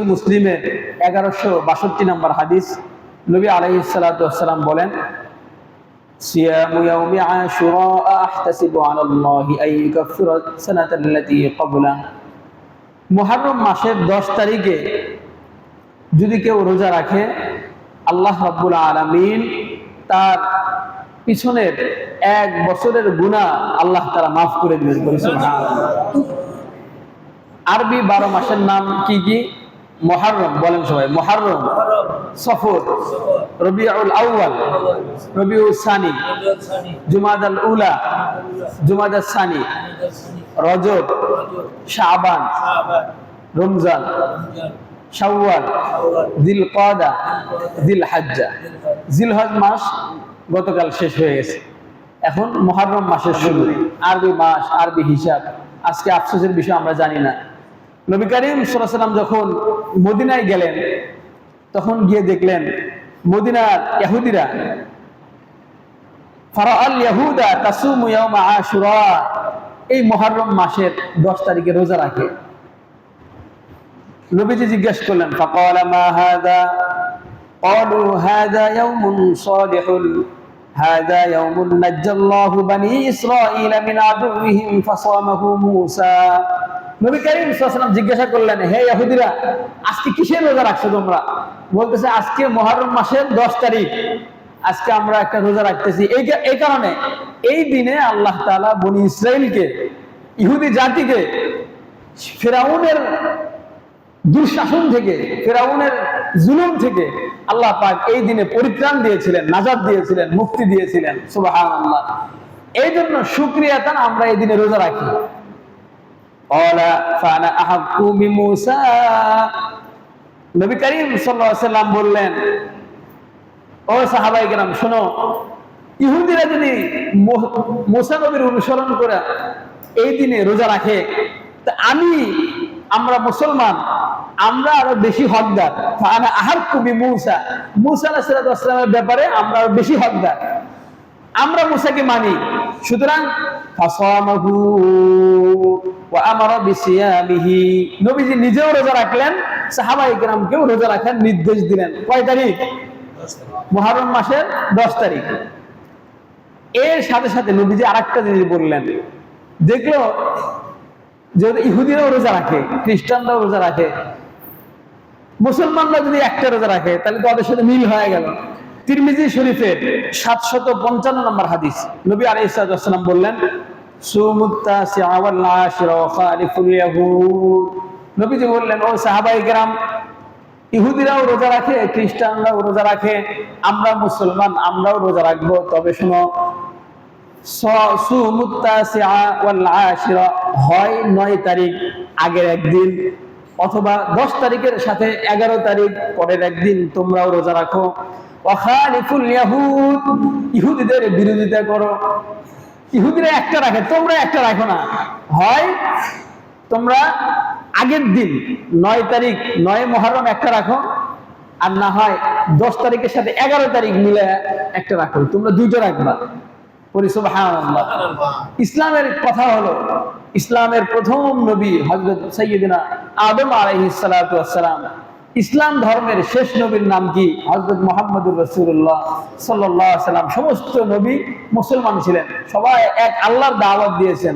মুসলিমের এগারোশো বাষট্টি নম্বর হাদিস নবী আলাইসালাম বলেন صيام يوم عاشوراء أحتسب على الله أن يكفر السنة التي قبله মুহাররম মাসের দশ তারিখে যদি কেউ রোজা রাখে আল্লাহ রাব্বুল আলামিন তার পিছনের এক বছরের গুনাহ আল্লাহ তারা মাফ করে দিবেন বলি সুবহানাল্লাহ। আরবি বারো মাসের নাম কি কি মহারম বলেন সবাই মহারম সফর। রবিউল আউয়াল রবিউল সানি। জুমাদ আল উলা জুমাদ সানি। রজব শাহবান রমজান। শাওয়াল। দিল কদা দিল হাজ্জা জিলহজ মাস গতকাল শেষ হয়ে গেছে। এখন মহারম মাসের শুরু। আরবি মাস আরবি হিসাব। আজকে আফসোসের বিষয় আমরা জানি না। নবী করিম সাল্লাম যখন মদিনায় গেলেন তখন গিয়ে দেখলেন মদিনার ইহুদিরা ফারাআল ইয়াহুদা তাসুমু ইয়াউমা আশুরা এই মুহররম মাসের 10 তারিখে রোজা রাখে নবীজি জিজ্ঞেস করলেন ফাকালা মা হাদা قالوا هذا يوم صالح هذا يوم نجى الله بني إسرائيل من عدوهم فصامه موسى নবী করিম সাল্লাল্লাহু জিজ্ঞাসা করলেন, হে ইহুদিরা, আজকে কিসের রোজা রাখছো তোমরা? বলতেছে, আজকে মুহররম মাসের 10 তারিখ। আজকে আমরা একটা রোজা রাখতেছি। এই এই কারণে এই দিনে আল্লাহ তাআলা বনি ইসরাইলকে ইহুদি জাতিকে, ফেরাউনের দুঃশাসন থেকে, ফেরাউনের জুলুম থেকে আল্লাহ পাক এই দিনে পরিত্রাণ দিয়েছিলেন নাজাদ দিয়েছিলেন, মুক্তি দিয়েছিলেন। সুবহানাল্লাহ। এই জন্য শুক্রিয়া তান আমরা এই দিনে রোজা রাখি। قال فانا احق بموسى নবী করিম সাল্লাল্লাহু আলাইহি সাল্লাম বললেন ও সাহাবাই কেরাম শোনো ইহুদিরা যদি মো- মুসা নবীর অনুসরণ করে এই দিনে রোজা রাখে তা আমি আমরা মুসলমান আমরা আরো বেশি হকদার ফানা আহার কবি মুসা মুসা আলাহিসামের ব্যাপারে আমরা আরো বেশি হকদার আমরা মুসাকে মানি সুতরাং নির্দেশ দিলেন। কয় তারিখ? মুহররম মাসের 10 তারিখ। এর সাথে সাথে নবীজি আরেকটা জিনিস বললেন। দেখল যে ইহুদিরাও রোজা রাখে, খ্রিস্টানরাও রোজা রাখে। মুসলমানরা যদি একটা রোজা রাখে, তাহলে তো ওদের সাথে মিল হয়ে গেল। তিরমিজি শরীফের সাতশত পঞ্চান্ন নম্বর হাদিস। নবী আলাইসালাম বললেন সিয়াওয়াল আশরা ওয়া খালিফুল ইয়াহুদ। নবীজি বললেন, ও সাহাবাই কেরাম, ইহুদিরাও রোজা রাখে, খ্রিস্টানরাও রোজা রাখে, আমরা মুসলমান, আমরাও রোজা রাখব। তবে শোনো হয় নয় তারিখ আগের একদিন অথবা দশ তারিখের সাথে এগারো তারিখ পরের একদিন তোমরাও রোজা রাখো। ইহুদিদের বিরোধিতা করো। ইহুদিরা একটা রাখে, তোমরা একটা রাখো না। হয় তোমরা আগের দিন নয় তারিখ, নয় মহরম একটা রাখো, আর না হয় দশ তারিখের সাথে এগারো তারিখ মিলে একটা রাখো। তোমরা দুইটা রাখবা ইসলামের কথা হলো, ইসলামের প্রথম নবী হজরত সৈয়দিনা আদম ওয়াসসালাম ইসলাম ধর্মের শেষ নবীর নাম কি? হজরত মোহাম্মদুর রসুল্লাহ সাল্লাহ সাল্লাম সমস্ত নবী মুসলমান ছিলেন। সবাই এক আল্লাহর দাওয়াত দিয়েছেন।